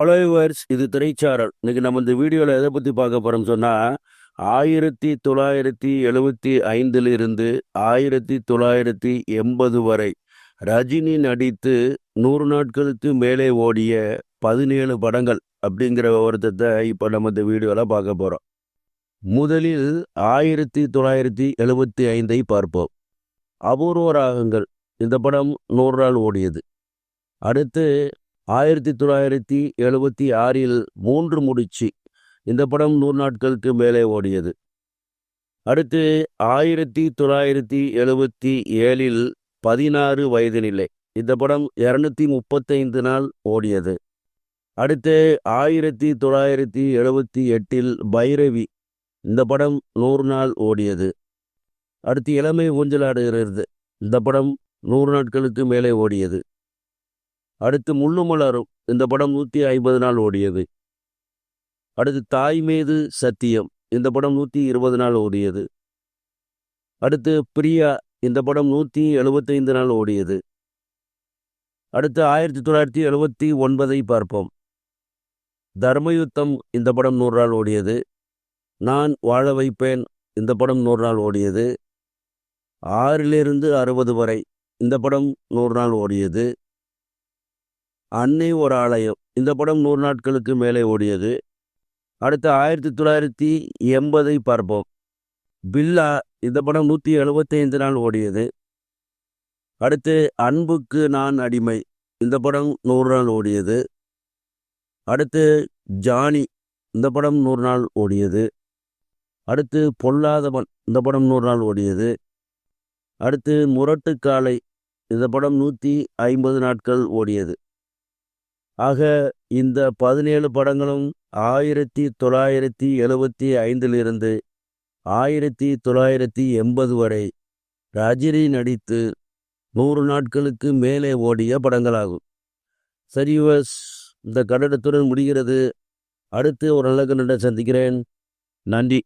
Hello இது திரைச்சாரல் இன்னைக்கு நம்ம இந்த வீடியோவில் எதை பற்றி பார்க்க போகிறோம்னு சொன்னால் ஆயிரத்தி தொள்ளாயிரத்தி எழுபத்தி ஐந்திலிருந்து ஆயிரத்தி தொள்ளாயிரத்தி எண்பது வரை ரஜினி நடித்து நூறு நாட்களுக்கு மேலே ஓடிய பதினேழு படங்கள் அப்படிங்கிற விவரத்தை இப்போ நம்ம இந்த வீடியோவில் பார்க்க போகிறோம் முதலில் ஆயிரத்தி தொள்ளாயிரத்தி எழுபத்தி ஐந்தை பார்ப்போம். அபூர்வ ராகங்கள். இந்த படம் நூறு நாள் ஓடியது. அடுத்து ஆயிரத்தி தொள்ளாயிரத்தி எழுபத்தி ஆறில் மூன்று முடிச்சு இந்த படம் நூறு நாட்களுக்கு மேலே ஓடியது. அடுத்து ஆயிரத்தி தொள்ளாயிரத்தி எழுபத்தி ஏழில் பதினாறு வயது நிலை. இந்த படம் இரநூத்தி முப்பத்தைந்து நாள் ஓடியது. அடுத்து ஆயிரத்தி தொள்ளாயிரத்தி எழுபத்தி எட்டில் பைரவி. இந்த படம் நூறு நாள் ஓடியது. அடுத்து இளமை ஊஞ்சலாடுகிறது இந்த படம் நூறு நாட்களுக்கு மேலே ஓடியது. அடுத்து முள்ளுமலரும். இந்த படம் நூற்றி ஐம்பது நாள் ஓடியது. அடுத்து தாய் மீது சத்தியம். இந்த படம் நூற்றி இருபது நாள் ஓடியது. அடுத்து பிரியா. இந்த படம் நூற்றி எழுபத்தைந்து நாள் ஓடியது. அடுத்து ஆயிரத்தி தொள்ளாயிரத்தி எழுபத்தி ஒன்பதை பார்ப்போம். தர்மயுத்தம் இந்த படம் நூறு நாள் ஓடியது. நான் வாழ வைப்பேன். இந்த படம் நூறு நாள் ஓடியது. ஆறிலிருந்து அறுபது வரை. இந்த படம் நூறு நாள் ஓடியது. அன்னை ஒரு ஆலயம். இந்த படம் நூறு நாட்களுக்கு மேலே ஓடியது. அடுத்து ஆயிரத்தி தொள்ளாயிரத்தி எண்பதை பார்ப்போம். பில்லா இந்த படம் நூற்றி எழுபத்தைந்து நாள் ஓடியது. அடுத்து அன்புக்கு நான் அடிமை இந்த படம் நூறு நாள் ஓடியது. அடுத்து ஜானி இந்த படம் நூறு நாள் ஓடியது. அடுத்து பொல்லாதவன் இந்த படம் நூறு நாள் ஓடியது. அடுத்து முரட்டுக்காலை இந்த படம் நூற்றி ஐம்பது நாட்கள் ஓடியது. ஆக இந்த பதினேழு படங்களும் ஆயிரத்தி தொள்ளாயிரத்தி எழுபத்தி ஐந்திலிருந்து ஆயிரத்தி தொள்ளாயிரத்தி எண்பது வரை ரஜினி நடித்து நூறு நாட்களுக்கு மேலே ஓடிய படங்களாகும். சரிவஸ் இந்த கட்டடத்துடன் முடிகிறது. அடுத்து ஒரு நல்ல கன்னட சந்திக்கிறேன். நன்றி.